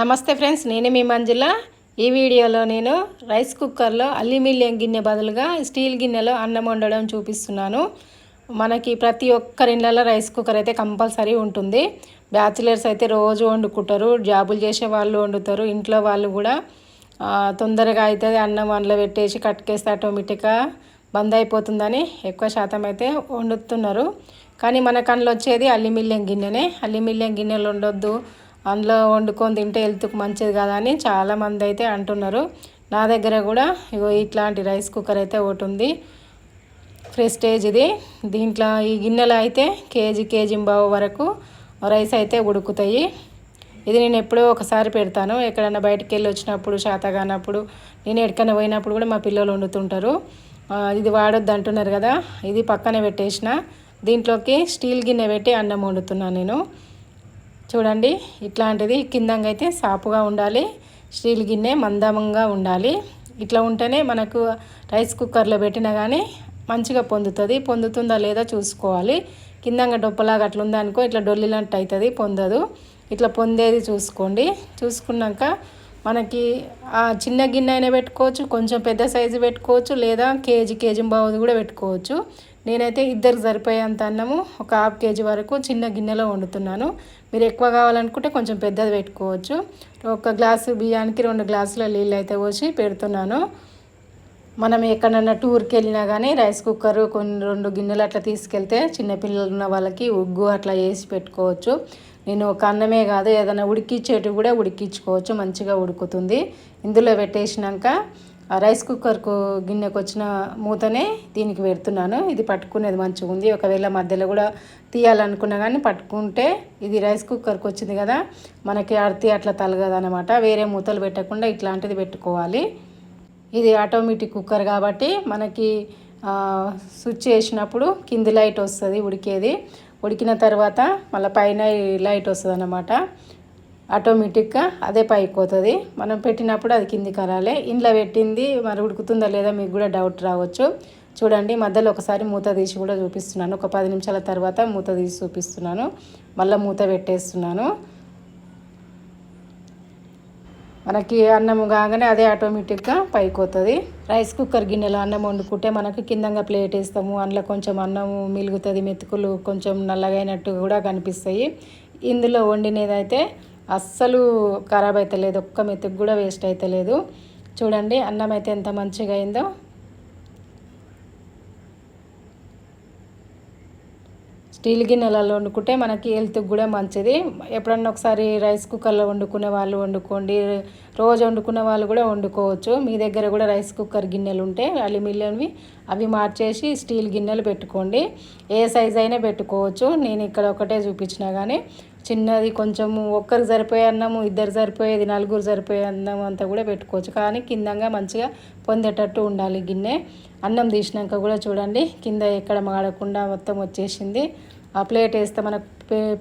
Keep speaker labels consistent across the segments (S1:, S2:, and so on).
S1: నమస్తే ఫ్రెండ్స్ నేను మీ మంజుల. ఈ వీడియోలో నేను రైస్ కుక్కర్లో అల్యూమినియం గిన్నె బదులుగా స్టీల్ గిన్నెలో అన్నం వండడం చూపిస్తున్నాను. మనకి ప్రతి ఒక్కరి ఇళ్ళలో రైస్ కుక్కర్ అయితే కంపల్సరీ ఉంటుంది. బ్యాచిలర్స్ అయితే రోజు వండుకుంటారు జాబులు చేసే వాళ్ళు వండుతారు ఇంట్లో వాళ్ళు కూడా. తొందరగా అవుతుంది అన్నం అందులో పెట్టేసి కట్టుకేస్తే ఆటోమేటిక్గా బంద్ అయిపోతుందని ఎక్కువ శాతం అయితే వండుతున్నారు. కానీ మన కళ్ళు వచ్చేది అల్యూమినియం గిన్నెనే. అల్యూమినియం గిన్నెలు ఉండొద్దు అందులో వండుకొని తింటే హెల్త్కి మంచిది కదా అని చాలామంది అయితే అంటున్నారు. నా దగ్గర కూడా ఇగో ఇట్లాంటి రైస్ కుక్కర్ అయితే ఒకటి ఉంది. ప్రెస్టేజ్ ఇది. దీంట్లో ఈ గిన్నెలో అయితే కేజీ కేజీ బావు వరకు రైస్ అయితే ఉడుకుతాయి. ఇది నేను ఎప్పుడో ఒకసారి పెడతాను. ఎక్కడైనా బయటకు వెళ్ళి వచ్చినప్పుడు శాతగానప్పుడు నేను ఎక్కడికైనా పోయినప్పుడు కూడా మా పిల్లలు వండుతుంటారు. ఇది వాడొద్దు అంటున్నారు కదా. ఇది పక్కన పెట్టేసిన. దీంట్లోకి స్టీల్ గిన్నె పెట్టి అన్నం వండుతున్నాను నేను. చూడండి ఇట్లాంటిది కిందంగా అయితే సాపుగా ఉండాలి స్టీల్ గిన్నె మందంగా ఉండాలి. ఇట్లా ఉంటేనే మనకు రైస్ కుక్కర్లో పెట్టినా కానీ మంచిగా పొందుతుంది. పొందుతుందా లేదా చూసుకోవాలి. కిందంగా డొప్పలాగా అట్లా ఉందనుకో ఇట్లా డొల్లినట్టు అవుతుంది పొందదు. ఇట్లా పొందేది చూసుకోండి. చూసుకున్నాక మనకి ఆ చిన్న గిన్నె అయినా పెట్టుకోవచ్చు కొంచెం పెద్ద సైజు పెట్టుకోవచ్చు లేదా కేజీ కేజీ బావుది కూడా పెట్టుకోవచ్చు. నేనైతే ఇద్దరు సరిపోయేంత అన్నము ఒక హాఫ్ కేజీ వరకు చిన్న గిన్నెలో వండుతున్నాను. మీరు ఎక్కువ కావాలనుకుంటే కొంచెం పెద్దది పెట్టుకోవచ్చు. ఒక గ్లాసు బియ్యానికి రెండు గ్లాసుల నీళ్ళు అయితే పోసి పెడుతున్నాను. మనం ఎక్కడన్నా టూర్కి వెళ్ళినా కానీ రైస్ కుక్కర్ కొన్ని రెండు గిన్నెలు అట్లా తీసుకెళ్తే చిన్నపిల్లలు ఉన్న వాళ్ళకి ఉగ్గు అట్లా వేసి పెట్టుకోవచ్చు. నేను ఒక అన్నమే కాదు ఏదైనా ఉడికిచ్చేటివి కూడా ఉడికించుకోవచ్చు మంచిగా ఉడుకుతుంది. ఇందులో పెట్టేసినాక రైస్ కుక్కర్కు గిన్నెకు వచ్చిన మూతనే దీనికి పెడుతున్నాను. ఇది పట్టుకునేది మంచిగా ఉంది. ఒకవేళ మధ్యలో కూడా తీయాలనుకున్నా కానీ పట్టుకుంటే ఇది రైస్ కుక్కర్కి వచ్చింది కదా మనకి అర్తి అట్లా తలగదనమాట వేరే మూతలు పెట్టకుండా ఇట్లాంటిది పెట్టుకోవాలి. ఇది ఆటోమేటిక్ కుక్కర్ కాబట్టి మనకి స్విచ్ చేసినప్పుడు కింది లైట్ వస్తుంది ఉడికేది. ఉడికిన తర్వాత మళ్ళీ పైన లైట్ వస్తుంది అన్నమాట ఆటోమేటిక్గా అదే పైకి పోతుంది మనం పెట్టినప్పుడు అది కిందికి కరాలి ఇంట్లో పెట్టింది మరి ఉడుకుతుందా లేదా మీకు కూడా డౌట్ రావచ్చు. చూడండి మధ్యలో ఒకసారి మూత తీసి కూడా చూపిస్తున్నాను. ఒక పది నిమిషాల తర్వాత మూత తీసి చూపిస్తున్నాను. మళ్ళీ మూత పెట్టేస్తున్నాను. మనకి అన్నం కాగానే అదే ఆటోమేటిక్గా పైకి వస్తుంది రైస్ కుక్కర్ గిన్నెలో అన్నం వండుకుంటే మనకి కిందంగా ప్లేట్ వేస్తాము అందులో కొంచెం అన్నం మిలుగుతుంది మెతుకులు కొంచెం నల్లగైనట్టు కూడా కనిపిస్తాయి. ఇందులో వండినదైతే అస్సలు ఖరాబ్ అయితే లేదు ఒక్క మెతుకు కూడా వేస్ట్ అయితే లేదు చూడండి అన్నం అయితే ఎంత మంచిగా అయిందో స్టీల్ గిన్నెలలో వండుకుంటే మనకి హెల్త్కి కూడా మంచిది. ఎప్పుడన్నా ఒకసారి రైస్ కుక్కర్లో వండుకునే వాళ్ళు వండుకోండి. రోజు వండుకునే వాళ్ళు కూడా వండుకోవచ్చు. మీ దగ్గర కూడా రైస్ కుక్కర్ గిన్నెలు ఉంటే అల్యూమినియంవి అవి మార్చేసి స్టీల్ గిన్నెలు పెట్టుకోండి. ఏ సైజ్ అయినా పెట్టుకోవచ్చు. నేను ఇక్కడ ఒకటే చూపించినా కానీ చిన్నది కొంచెము ఒక్కరు సరిపోయే అన్నము ఇద్దరు సరిపోయేది నలుగురు సరిపోయే అన్నం అంతా కూడా పెట్టుకోవచ్చు. కానీ కిందంగా మంచిగా పొందేటట్టు ఉండాలి గిన్నె. అన్నం తీసినాక కూడా చూడండి కింద ఎక్కడ మాడకుండా మొత్తం వచ్చేసింది. ఆ ప్లేట్ వేస్తే మనకు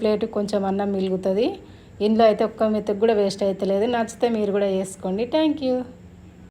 S1: ప్లేట్ కొంచెం అన్నం మిలుగుతుంది ఇందులో అయితే ఒక్క మెత్తకు కూడా వేస్ట్ అవుతలేదు నచ్చితే మీరు కూడా వేసుకోండి. Thank you.